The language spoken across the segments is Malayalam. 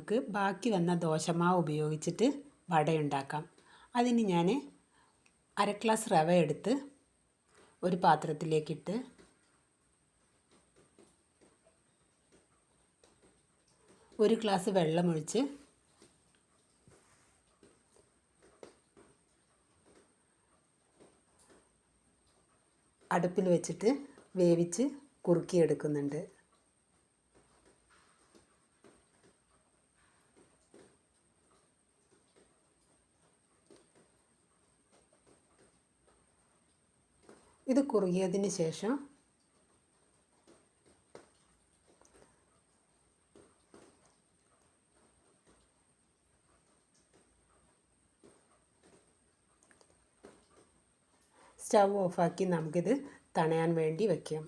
നമുക്ക് ബാക്കി വന്ന ദോശമാവ് ഉപയോഗിച്ചിട്ട് വടയുണ്ടാക്കാം. അതിന് ഞാൻ അര ഗ്ലാസ് റവ എടുത്ത് ഒരു പാത്രത്തിലേക്കിട്ട് ഒരു ഗ്ലാസ് വെള്ളമൊഴിച്ച് അടുപ്പിൽ വെച്ചിട്ട് വേവിച്ച് കുറുക്കിയെടുക്കുന്നുണ്ട്. ഇത് കുറുകിയതിന് ശേഷം സ്റ്റവ് ഓഫാക്കി നമുക്കിത് തണയാൻ വേണ്ടി വയ്ക്കാം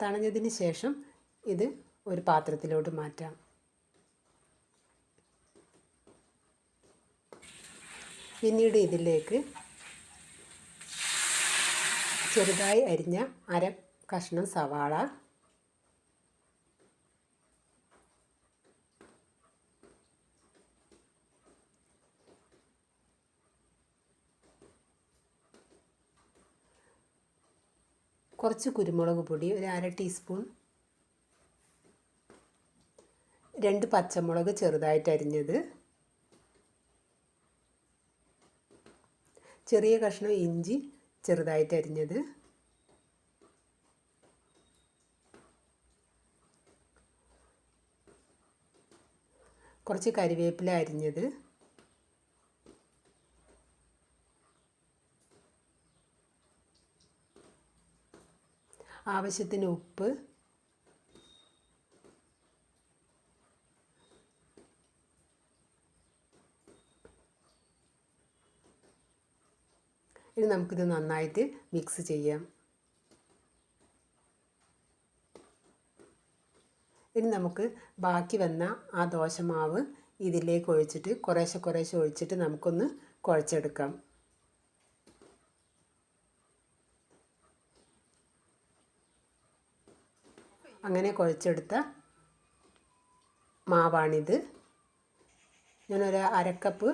തണഞ്ഞതിന് ശേഷം ഇത് ഒരു പാത്രത്തിലോട്ട് മാറ്റാം. പിന്നീട് ഇതിലേക്ക് ചെറുതായി അരിഞ്ഞ അര കഷ്ണം സവാള. കുറച്ച് കുരുമുളക് പൊടി ഒരു അര ടീസ്പൂൺ. രണ്ട് പച്ചമുളക് ചെറുതായിട്ട് അരിഞ്ഞത്. ചെറിയ കഷ്ണം ഇഞ്ചി ചെറുതായിട്ട് അരിഞ്ഞത്. കുറച്ച് കരിവേപ്പില അരിഞ്ഞത്. ആവശ്യത്തിന് ഉപ്പ്. ഇനി നമുക്കിത് നന്നായിട്ട് മിക്സ് ചെയ്യാം. ഇനി നമുക്ക് ബാക്കി വന്ന ആ ദോശമാവ് ഇതിലേക്ക് ഒഴിച്ചിട്ട് കുറേശ്ശെ കുറേശ്ശെ ഒഴിച്ചിട്ട് നമുക്കൊന്ന് കുഴച്ചെടുക്കാം. അങ്ങനെ കുഴച്ചെടുത്ത മാവാണിത്. ഞാനൊരു അരക്കപ്പ്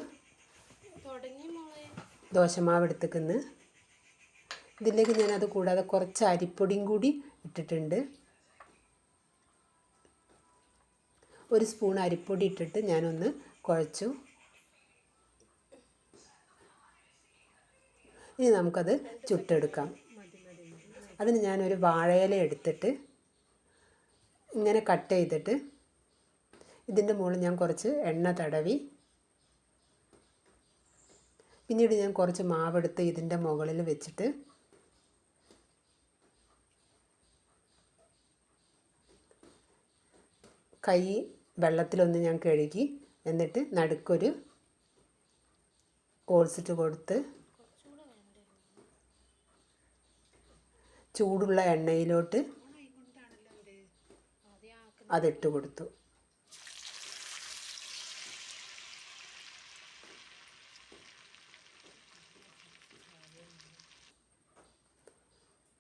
ദോശമാവ് എടുത്തേക്കുന്നു ഇതിലേക്ക് ഞാനത് കൂടാതെ കുറച്ച് അരിപ്പൊടിയും കൂടി ഇട്ടിട്ടുണ്ട്. ഒരു സ്പൂൺ അരിപ്പൊടി ഇട്ടിട്ട് ഞാനൊന്ന് കുഴച്ചു. ഇനി നമുക്കത് ചുട്ടെടുക്കാം. അതിന് ഞാനൊരു വാഴയില എടുത്തിട്ട് ഇങ്ങനെ കട്ട് ചെയ്തിട്ട് ഇതിന്റെ മുകളിൽ ഞാൻ കുറച്ച് എണ്ണ തടവി പിന്നീട് ഞാൻ കുറച്ച് മാവെടുത്ത് ഇതിന്റെ മുകളിൽ വെച്ചിട്ട് കൈ വെള്ളത്തിലൊന്ന് ഞാൻ കഴുകി എന്നിട്ട് നടുക്കൊരു ഓൾസിട്ട് കൊടുത്ത് ചൂടുള്ള എണ്ണയിലോട്ട് അതിട്ട് കൊടുത്തു.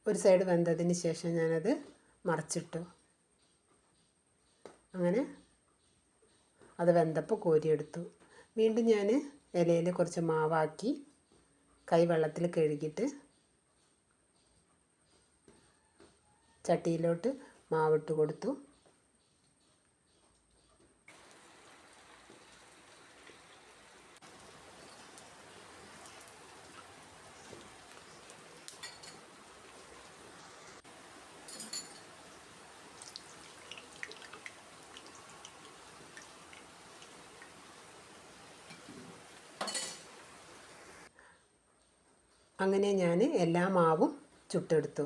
ഒരു സൈഡ് വെന്തതിന് ശേഷം ഞാനത് മറച്ചിട്ടു. അങ്ങനെ അത് വെന്തപ്പോൾ കോരിയെടുത്തു. വീണ്ടും ഞാൻ ഇലയിൽ കുറച്ച് മാവാക്കി കൈ വെള്ളത്തിൽ കഴുകിയിട്ട് ചട്ടിയിലോട്ട് മാവിട്ട് കൊടുത്തു. അങ്ങനെ ഞാൻ എല്ലാ മാവും ചുട്ടെടുത്തു.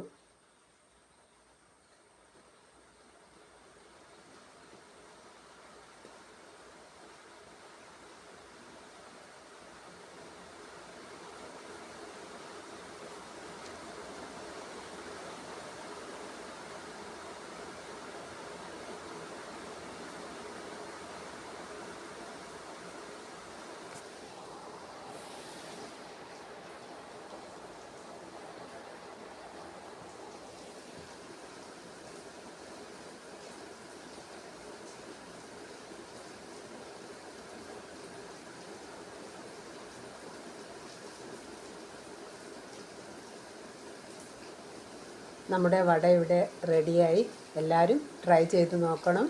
നമ്മുടെ വട ഇവിടെ റെഡിയായി എല്ലാവരും ട്രൈ ചെയ്ത് നോക്കണം.